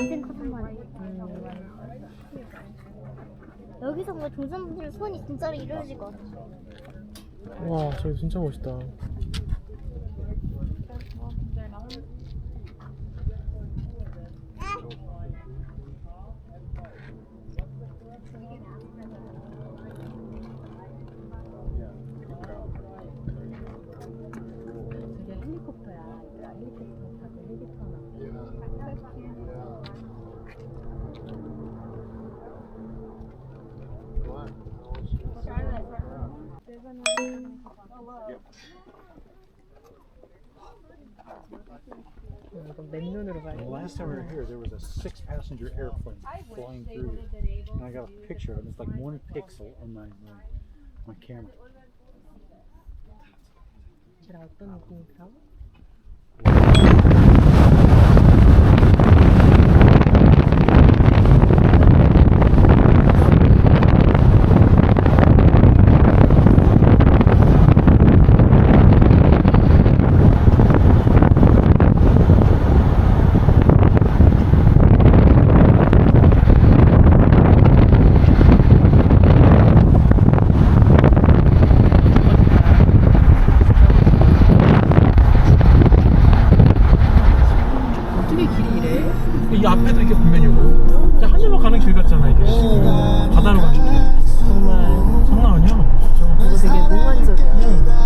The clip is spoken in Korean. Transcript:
인생 커서 말이야. 여기서 뭔가 등산분들 소원이 진짜로 이루어질 것 같아. 와 저기 진짜 멋있다 헬리콥터야. 헬리콥터 타고 헬리콥터 이거 맨눈으로 봐야 The 돼. last time we were here, there was a six-passenger airplane flying through here, and I got a picture of it. It's like one pixel on my my, my camera. 제가 어떤 느낌일까? 앞에도 이게 분명히 오고. 진짜 하늘로 가는 길 같잖아 이게. 바다로 가는 길. 정말. 장난 아니야? 그거 되게 몽환적이야.